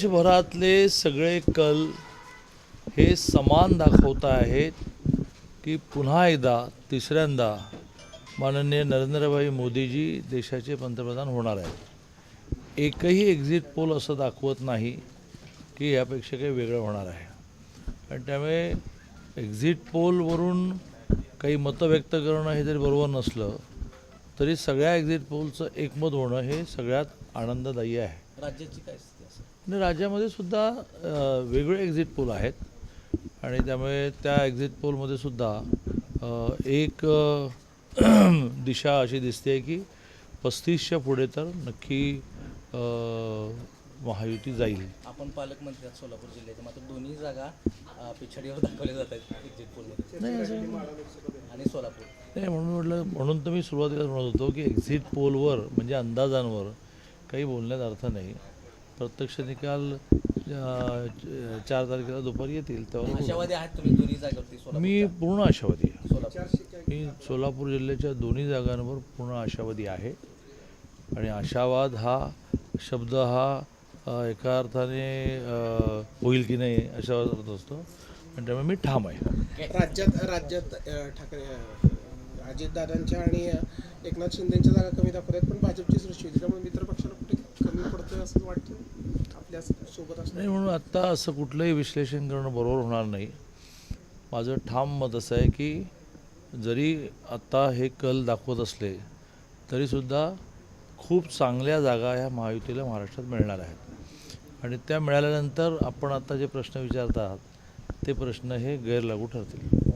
देशभरातले सगळे कल हे समान दाखवत आहेत की पुन्हा एकदा तिसऱ्यांदा माननीय नरेंद्रभाई मोदीजी देशाचे पंतप्रधान होणार आहेत. एकही एक्झिट पोल असं दाखवत नाही की यापेक्षा काही वेगळं होणार आहे. आणि त्यामुळे एक्झिट पोलवरून काही मतं व्यक्त करणं हे जरी बरोबर नसलं तरी सगळ्या एक्झिट पोलचं एकमत होणं हे सगळ्यात आनंददायी आहे. राज्याची काय स्थिती असेल? आणि राज्यामध्ये सुद्धा वेगळे एक्झिट पोल आहेत. आणि त्यामुळे त्या एक्झिट पोलमध्ये सुद्धा एक दिशा अशी दिसते की पस्तीसच्या पुढे तर नक्की महायुती जाईल. आपण पालकमंत्री आहात सोलापूर जिल्ह्याचे. मात्र दोन्ही जागा अं, पिछाडीवर दाखवल्या जात आहेत एक्झिट पोलमध्ये नाही असं आणि सोलापूर. नाही म्हणून म्हटलं म्हणून तर मी सुरुवातीला म्हणत होतो की एक्झिट पोलवर म्हणजे अंदाजांवर काही बोलण्यात अर्थ नाही. प्रत्यक्ष निकाल अ, च- चार तारखेला दुपारी येतील तेव्हा. आशावादी आहात तुम्ही दोन्ही जागेवरती सोलापूर मी पूर्ण आशावादी आहे. सोलापूर. मी सोलापूर जिल्ह्याच्या दोन्ही जागांवर पूर्ण आशावादी आहे. आणि आशावाद हा शब्द हा एका अर्थाने होईल की नाही अशा अर्थ असतो. आणि त्यामुळे मी ठाम आहे. राज्यात राज्यात ठाकरे अजितदादांच्या आणि एकनाथ शिंदेच्या जागा कमी दाखवतात पण भाजपची सृष्टी होती. त्यामुळे मित्र पक्षाला कुठे कमी पडतोय असं वाटतं? आपल्यासोबत असणं नाही म्हणून आत्ता असं कुठलंही विश्लेषण करणं बरोबर होणार नाही. माझं ठाम मत असं आहे की जरी आत्ता हे कल दाखवत असले तरीसुद्धा खूप चांगल्या जागा ह्या महायुतीला महाराष्ट्रात मिळणार आहेत. आणि त्या मिळाल्यानंतर आपण आता जे प्रश्न विचारतात ते प्रश्न हे गैरलागू ठरतील.